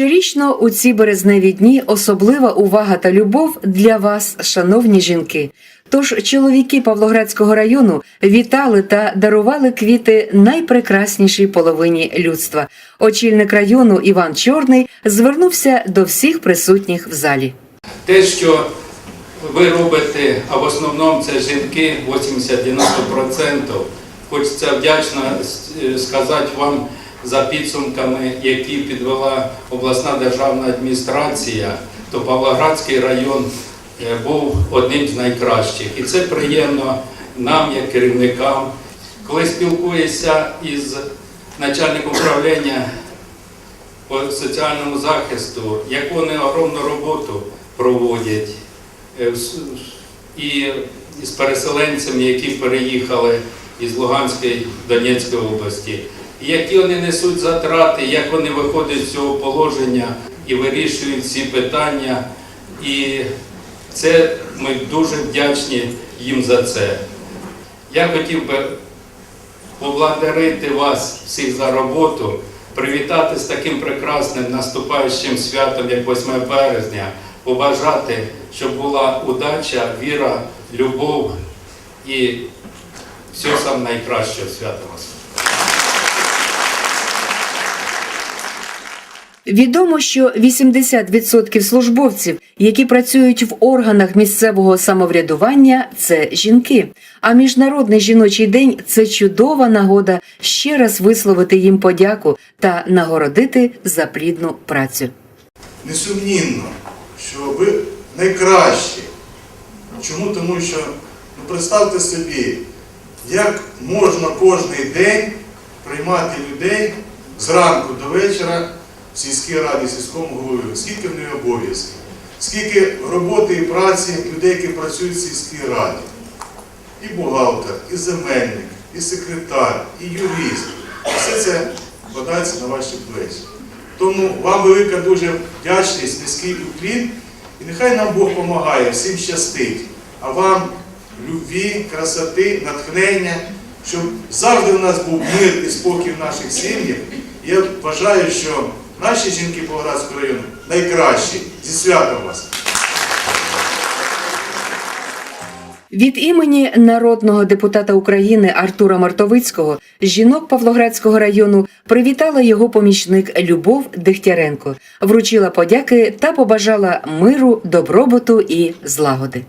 Щорічно у ці березневі дні особлива увага та любов для вас, шановні жінки. Тож чоловіки Павлоградського району вітали та дарували квіти найпрекраснішій половині людства. Очільник району Іван Чорний звернувся до всіх присутніх в залі. Те, що ви робите, а в основному це жінки 80-90%, хочеться вдячно е, сказати вам за підсумками, які підвела обласна державна адміністрація, то Павлоградський район е, був одним з найкращих. І це приємно нам, як керівникам. Коли спілкуєшся із начальником управління по соціальному захисту, яку вони огромну роботу проводять е, і з переселенцями, які переїхали із Луганської Донецької області, які вони несуть затрати, як вони виходять з цього положення і вирішують ці питання. І це ми дуже вдячні їм за це. Я хотів би поблагодарити вас всіх за роботу, привітати з таким прекрасним наступаючим святом, як 8 березня, побажати, щоб була удача, віра, любов і все найкраще свято вас. Відомо, що 80% службовців, які працюють в органах місцевого самоврядування, це жінки. А міжнародний жіночий день це чудова нагода ще раз висловити їм подяку та нагородити за плідну працю. Несумнівно, що ви найкращі. Чому? Тому що ну, представте собі, як можна кожний день приймати людей зранку до вечора сільській раді, сільському голові, скільки в неї обов'язків, скільки роботи і праці людей, які працюють в сільській раді. І бухгалтер, і земельник, і секретар, і юрист. Все це вкладається на ваші плечі. Тому вам велика дуже вдячність, низький уклін. І нехай нам Бог допомагає, всім щастить. А вам любві, красоти, натхнення, щоб завжди у нас був мир і спокій в наших сім'ях. Я вважаю, що наші жінки Павлоградського району найкращі. Зі святом вас! Від імені народного депутата України Артура Мартовицького жінок Павлоградського району привітала його помічник Любов Дегтяренко, вручила подяки та побажала миру, добробуту і злагоди.